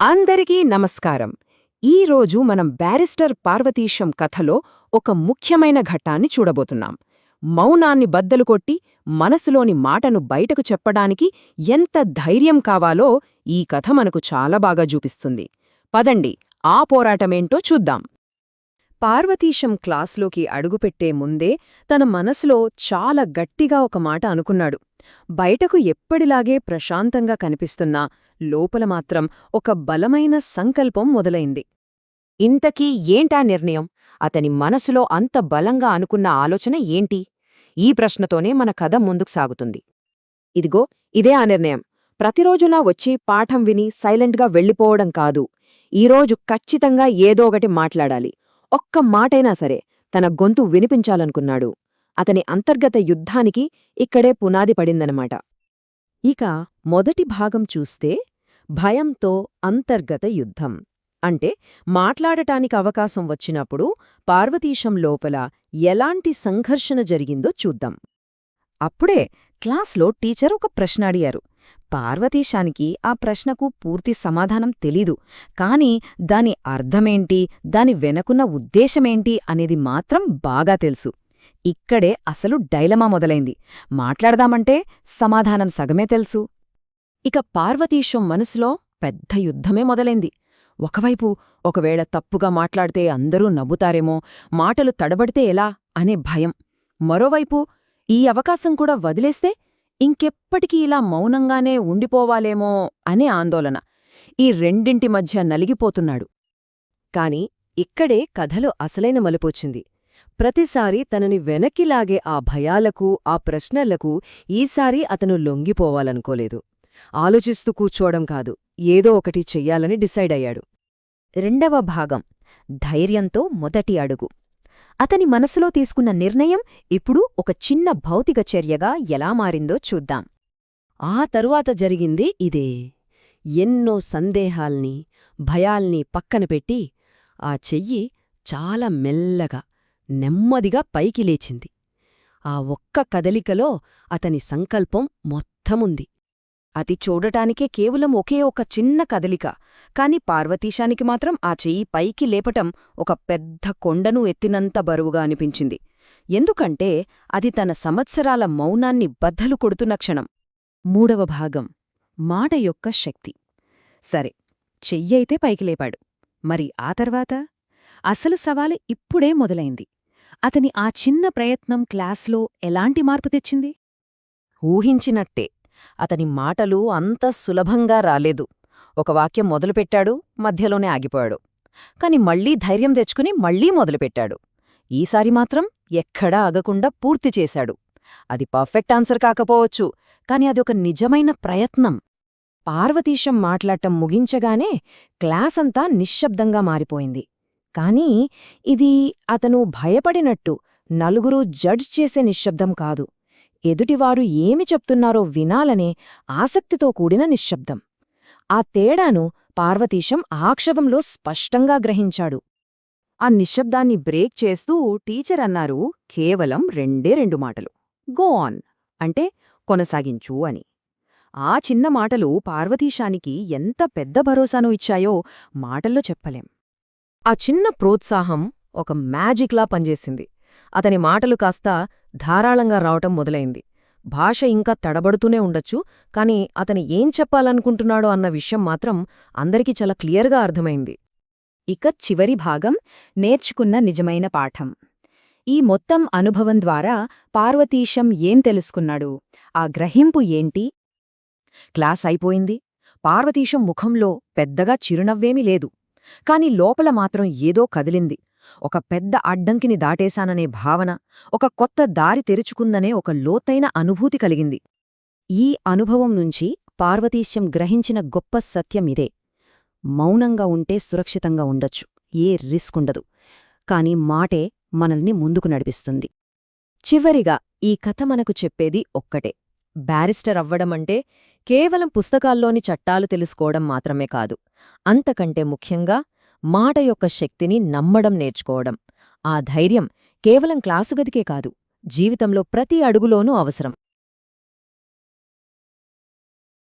అందరికీ నమస్కారం. ఈరోజు మనం బ్యారిస్టర్ పార్వతీశం కథలో ఒక ముఖ్యమైన ఘట్టాన్ని చూడబోతున్నాం. మౌనాన్ని బద్దలు కొట్టి మనసులోని మాటను బయటకు చెప్పడానికి ఎంత ధైర్యం కావాలో ఈ కథ మనకు చాలా బాగా చూపిస్తుంది. పదండి ఆ పోరాటమేంటో చూద్దాం. పార్వతీశం క్లాస్లోకి అడుగుపెట్టే ముందే తన మనసులో చాలా గట్టిగా ఒక మాట అనుకున్నాడు. బయటకు ఎప్పటిలాగే ప్రశాంతంగా కనిపిస్తున్నా లోపల మాత్రం ఒక బలమైన సంకల్పం మొదలైంది. ఇంతకీ ఏంటా నిర్ణయం? అతని మనసులో అంత బలంగా అనుకున్న ఆలోచన ఏంటి? ఈ ప్రశ్నతోనే మన కథ ముందుకు సాగుతుంది. ఇదిగో ఇదే ఆ నిర్ణయం. ప్రతిరోజులా వచ్చి పాఠం విని సైలెంట్గా వెళ్ళిపోవడం కాదు. ఈరోజు ఖచ్చితంగా ఏదో ఒకటి మాట్లాడాలి. ఒక్క మాటైనా సరే తన గొంతు వినిపించాలనుకున్నాడు. అతని అంతర్గత యుద్ధానికి ఇక్కడే పునాది పడిందనమాట. ఇక మొదటి భాగం చూస్తే భయంతో అంతర్గత యుద్ధం. అంటే మాట్లాడటానికి అవకాశం వచ్చినప్పుడు పార్వతీశం లోపల ఎలాంటి సంఘర్షణ జరిగిందో చూద్దాం. అప్పుడే క్లాస్లో టీచర్ ఒక ప్రశ్న అడిగారు. పార్వతీశానికి ఆ ప్రశ్నకు పూర్తి సమాధానం తెలీదు. కాని దాని అర్థమేంటి? దాని వెనకున్న ఉద్దేశమేంటి? అనేది మాత్రం బాగా తెలుసు. ఇక్కడే అసలు డైలమా మొదలైంది. మాట్లాడదామంటే సమాధానం సగమే తెలుసు. ఇక పార్వతీశం మనసులో పెద్ద యుద్ధమే మొదలైంది. ఒకవైపు ఒకవేళ తప్పుగా మాట్లాడితే అందరూ నవ్వుతారేమో మాటలు తడబడితే ఎలా అనే భయం. మరోవైపు ఈ అవకాశం కూడా వదిలేస్తే ఇంకెప్పటికీ ఇలా మౌనంగానే ఉండిపోవాలేమో అనే ఆందోళన. ఈ రెండింటి మధ్య నలిగిపోతున్నాడు. కాని ఇక్కడే కథలో అసలైన మలుపొచ్చింది ప్రతిసారి తనని వెనక్కిలాగే ఆ భయాలకు ఆ ప్రశ్నలకు ఈసారి అతను లొంగిపోవాలనుకోలేదు. ఆలోచిస్తూ కూర్చోవడం కాదు ఏదో ఒకటి చెయ్యాలని డిసైడ్ అయ్యాడు. రెండవ భాగం ధైర్యంతో మొదటి అడుగు. అతని మనసులో తీసుకున్న నిర్ణయం ఇప్పుడు ఒక చిన్న భౌతిక చర్యగా ఎలా మారిందో చూద్దాం. ఆ తరువాత జరిగింది ఇదే. ఎన్నో సందేహాల్ని భయాల్ని పక్కన పెట్టి ఆ చెయ్యి చాలా మెల్లగా నెమ్మదిగా పైకి లేచింది. ఆ ఒక్క కదలికలో అతని సంకల్పం మొత్తముంది. అది చూడటానికే కేవలం ఒకే ఒక చిన్న కదలిక కాని పార్వతీశానికి మాత్రం ఆ చెయ్యి పైకి లేపటం ఒక పెద్ద కొండను ఎత్తినంత బరువుగా అనిపించింది. ఎందుకంటే అది తన సంవత్సరాల మౌనాన్ని బద్దలు కొడుతున్న క్షణం. మూడవ భాగం. మాట యొక్క శక్తి. సరే చెయ్యైతే పైకి లేపాడు. మరి ఆ తర్వాత? అసలు సవాలు ఇప్పుడే మొదలైంది. అతని ఆ చిన్న ప్రయత్నం క్లాస్లో ఎలాంటి మార్పు తెచ్చింది? ఊహించినట్టే. అతని మాటలు అంత సులభంగా రాలేదు. ఒక వాక్యం మొదలుపెట్టాడు మధ్యలోనే ఆగిపోయాడు. కాని మళ్ళీ ధైర్యం తెచ్చుకుని మళ్ళీ మొదలుపెట్టాడు. ఈసారి మాత్రం ఎక్కడా ఆగకుండా పూర్తి చేశాడు. అది పర్ఫెక్ట్ ఆన్సర్ కాకపోవచ్చు కాని అది ఒక నిజమైన ప్రయత్నం. పార్వతీశం మాట్లాడటం ముగించగానే క్లాసంతా నిశ్శబ్దంగా మారిపోయింది. కానీ ఇది అతను భయపడినట్టు నలుగురు జడ్జ్ చేసే నిశ్శబ్దం కాదు. ఎదుటివారు ఏమి చెప్తున్నారో వినాలనే ఆసక్తితో కూడిన నిశ్శబ్దం. ఆ తేడాను పార్వతీశం ఆక్షవంలో స్పష్టంగా గ్రహించాడు. ఆ నిశ్శబ్దాన్ని బ్రేక్ చేస్తూ టీచర్ అన్నారు కేవలం రెండే రెండు మాటలు. Go on. అంటే కొనసాగించు అని. ఆ చిన్న మాటలు పార్వతీశానికి ఎంత పెద్ద భరోసాను ఇచ్చాయో మాటల్లో చెప్పలేం. ఆ చిన్న ప్రోత్సాహం ఒక మ్యాజిక్లా పనిచేసింది. అతని మాటలు కాస్త ధారాళంగా రావటం మొదలైంది. భాష ఇంకా తడబడుతూనే ఉండొచ్చు కాని అతని ఏం చెప్పాలనుకుంటున్నాడో అన్న విషయం మాత్రం అందరికీ చాలా క్లియర్గా అర్థమైంది. ఇక చివరి భాగం నేర్చుకున్న నిజమైన పాఠం. ఈ మొత్తం అనుభవం ద్వారా పార్వతీశం ఏం తెలుసుకున్నాడు? ఆ గ్రహింపు ఏంటి? క్లాస్ అయిపోయింది. పార్వతీశం ముఖంలో పెద్దగా చిరునవ్వేమీ లేదు. కాని లోపల మాత్రం ఏదో కదిలింది. ఒక పెద్ద అడ్డంకిని దాటేశాననే భావన ఒక కొత్త దారి తెరుచుకుందనే ఒక లోతైన అనుభూతి కలిగింది. ఈ అనుభవం నుంచి పార్వతీశ్యం గ్రహించిన గొప్ప సత్యమిదే మౌనంగా ఉంటే సురక్షితంగా ఉండొచ్చు ఏ రిస్కుండదు కాని మాటే మనల్ని ముందుకు నడిపిస్తుంది. చివరిగా ఈ కథ మనకు చెప్పేది ఒక్కటే. బ్యారిస్టర్ అవ్వడమంటే కేవలం పుస్తకాల్లోని చట్టాలు తెలుసుకోవడం మాత్రమే కాదు అంతకంటే ముఖ్యంగా మాట యొక్క శక్తిని నమ్మడం నేర్చుకోవడం. ఆ ధైర్యం కేవలం క్లాసుగదికే కాదు జీవితంలో ప్రతి అడుగులోనూ అవసరం.